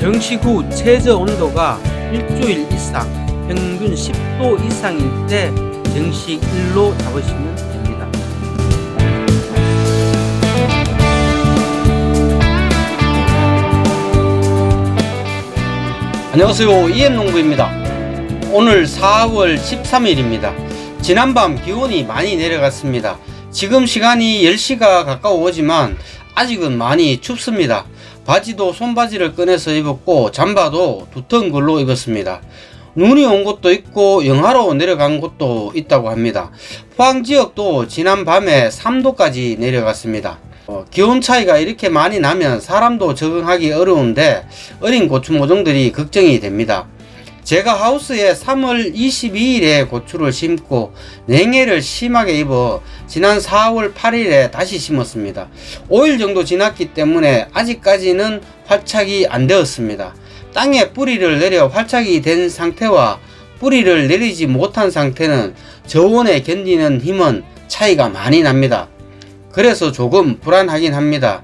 정식 후 최저 온도가 일주일 이상 평균 10도 이상일 때 정식 일로 잡으시면 됩니다. 안녕하세요. 이엠농부입니다. 오늘 4월 13일입니다. 지난밤 기온이 많이 내려갔습니다. 지금 시간이 10시가 가까워 오지만 아직은 많이 춥습니다 바지도 손바지를 꺼내서 입었고 잠바도 두터운 걸로 입었습니다. 눈이 온 곳도 있고 영하로 내려간 곳도 있다고 합니다. 포항 지역도 지난 밤에 3도까지 내려갔습니다. 어, 기온 차이가 이렇게 많이 나면 사람도 적응하기 어려운데 어린 고추 모종들이 걱정이 됩니다. 제가 하우스에 3월 22일에 고추를 심고 냉해를 심하게 입어 지난 4월 8일에 다시 심었습니다. 5일 정도 지났기 때문에 아직까지는 활착이 안 되었습니다. 땅에 뿌리를 내려 활착이 된 상태와 뿌리를 내리지 못한 상태는 저온에 견디는 힘은 차이가 많이 납니다. 그래서 조금 불안하긴 합니다.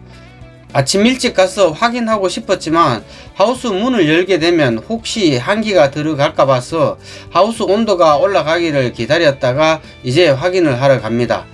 아침 일찍 가서 확인하고 싶었지만 하우스 문을 열게 되면 혹시 한기가 들어갈까 봐서 하우스 온도가 올라가기를 기다렸다가 이제 확인을 하러 갑니다.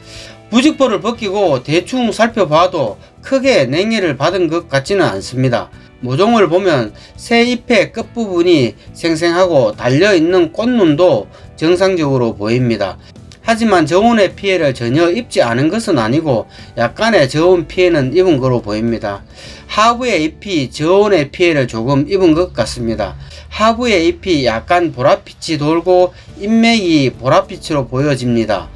부직포를 벗기고 대충 살펴봐도 크게 냉해를 받은 것 같지는 않습니다. 모종을 보면 새 잎의 끝부분이 생생하고 달려있는 꽃눈도 정상적으로 보입니다. 하지만 저온의 피해를 전혀 입지 않은 것은 아니고 약간의 저온 피해는 입은 거로 보입니다. 하부의 잎이 저온의 피해를 조금 입은 것 같습니다. 하부의 잎이 약간 보랏빛이 돌고 잎맥이 보랏빛으로 보여집니다.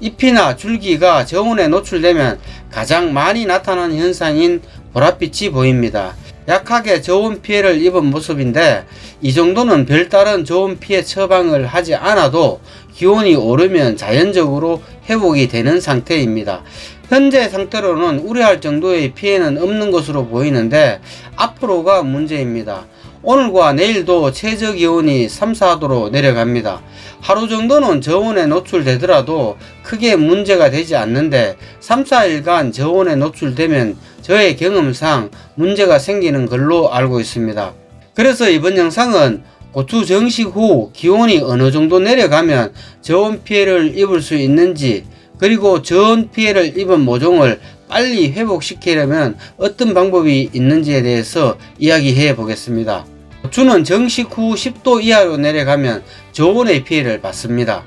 잎이나 줄기가 저온에 노출되면 가장 많이 나타나는 현상인 보랏빛이 보입니다. 약하게 저온 피해를 입은 모습인데 이 정도는 별다른 저온 피해 처방을 하지 않아도 기온이 오르면 자연적으로 회복이 되는 상태입니다. 현재 상태로는 우려할 정도의 피해는 없는 것으로 보이는데 앞으로가 문제입니다. 오늘과 내일도 최저 기온이 3, 4도로 내려갑니다. 하루 정도는 저온에 노출되더라도 크게 문제가 되지 않는데 3, 4일간 저온에 노출되면 저의 경험상 문제가 생기는 걸로 알고 있습니다. 그래서 이번 영상은 고추 정식 후 기온이 어느 정도 내려가면 저온 피해를 입을 수 있는지 그리고 저온 피해를 입은 모종을 빨리 회복시키려면 어떤 방법이 있는지에 대해서 이야기해 보겠습니다. 고추는 정식 후 10도 이하로 내려가면 저온의 피해를 받습니다.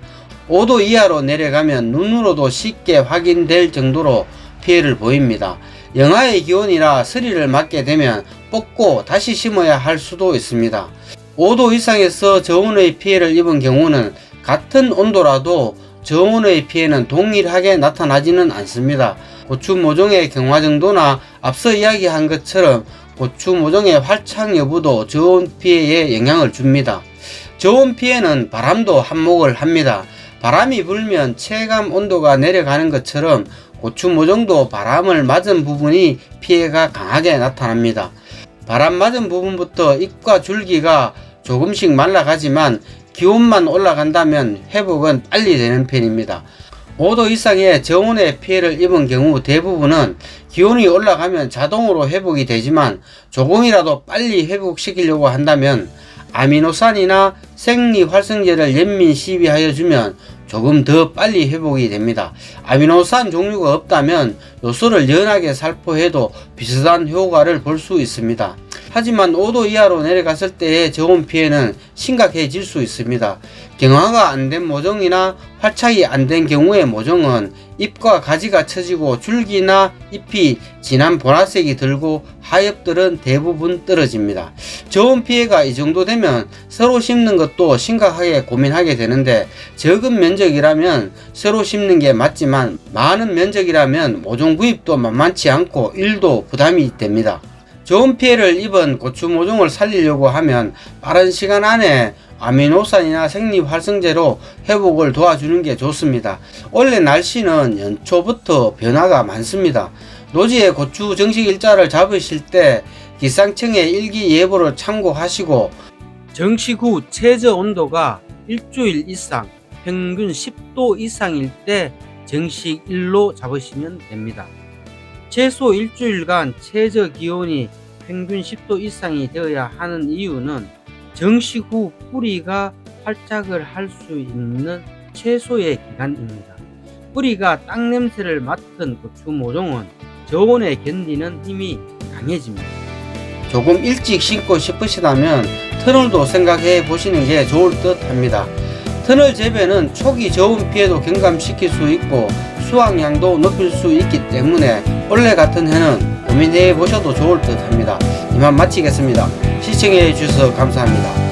5도 이하로 내려가면 눈으로도 쉽게 확인될 정도로 피해를 보입니다. 영하의 기온이라 서리를 맞게 되면 뽑고 다시 심어야 할 수도 있습니다. 5도 이상에서 저온의 피해를 입은 경우는 같은 온도라도 저온의 피해는 동일하게 나타나지는 않습니다. 고추 모종의 경화 정도나 앞서 이야기한 것처럼 고추 모종의 활착 여부도 저온 피해에 영향을 줍니다. 저온 피해는 바람도 한몫을 합니다. 바람이 불면 체감 온도가 내려가는 것처럼 고추 모종도 바람을 맞은 부분이 피해가 강하게 나타납니다. 바람 맞은 부분부터 잎과 줄기가 조금씩 말라가지만 기온만 올라간다면 회복은 빨리 되는 편입니다. 5도 이상의 저온의 피해를 입은 경우 대부분은 기온이 올라가면 자동으로 회복이 되지만 조금이라도 빨리 회복시키려고 한다면 아미노산이나 생리활성제를 연민 시비하여 주면 조금 더 빨리 회복이 됩니다. 아미노산 종류가 없다면 요소를 연하게 살포해도 비슷한 효과를 볼 수 있습니다. 하지만 5도 이하로 내려갔을 때의 저온 피해는 심각해질 수 있습니다. 경화가 안 된 모종이나 활착이 안 된 경우의 모종은 잎과 가지가 처지고 줄기나 잎이 진한 보라색이 들고 하엽들은 대부분 떨어집니다. 저온 피해가 이 정도 되면 새로 심는 것도 심각하게 고민하게 되는데 적은 면적 이라면 새로 심는 게 맞지만 많은 면적이라면 모종 구입도 만만치 않고 일도 부담이 됩니다. 저온 피해를 입은 고추 모종을 살리려고 하면 빠른 시간 안에 아미노산이나 생리활성제로 회복을 도와주는 게 좋습니다. 원래 날씨는 연초부터 변화가 많습니다. 노지에 고추 정식 일자를 잡으실 때 기상청의 일기예보를 참고하시고 정식 후 최저 온도가 일주일 이상 평균 10도 이상일 때 정식 일로 잡으시면 됩니다. 최소 일주일간 최저 기온이 평균 10도 이상이 되어야 하는 이유는 정식 후 뿌리가 활짝을 할 수 있는 최소의 기간입니다. 뿌리가 땅 냄새를 맡은 고추 모종은 저온에 견디는 힘이 강해집니다. 조금 일찍 심고 싶으시다면 터널도 생각해 보시는 게 좋을 듯 합니다. 터널 재배는 초기 저온 피해도 경감시킬 수 있고 수확량도 높일 수 있기 때문에 원래 같은 해는 고민해 보셔도 좋을 듯 합니다. 이만 마치겠습니다. 시청해 주셔서 감사합니다.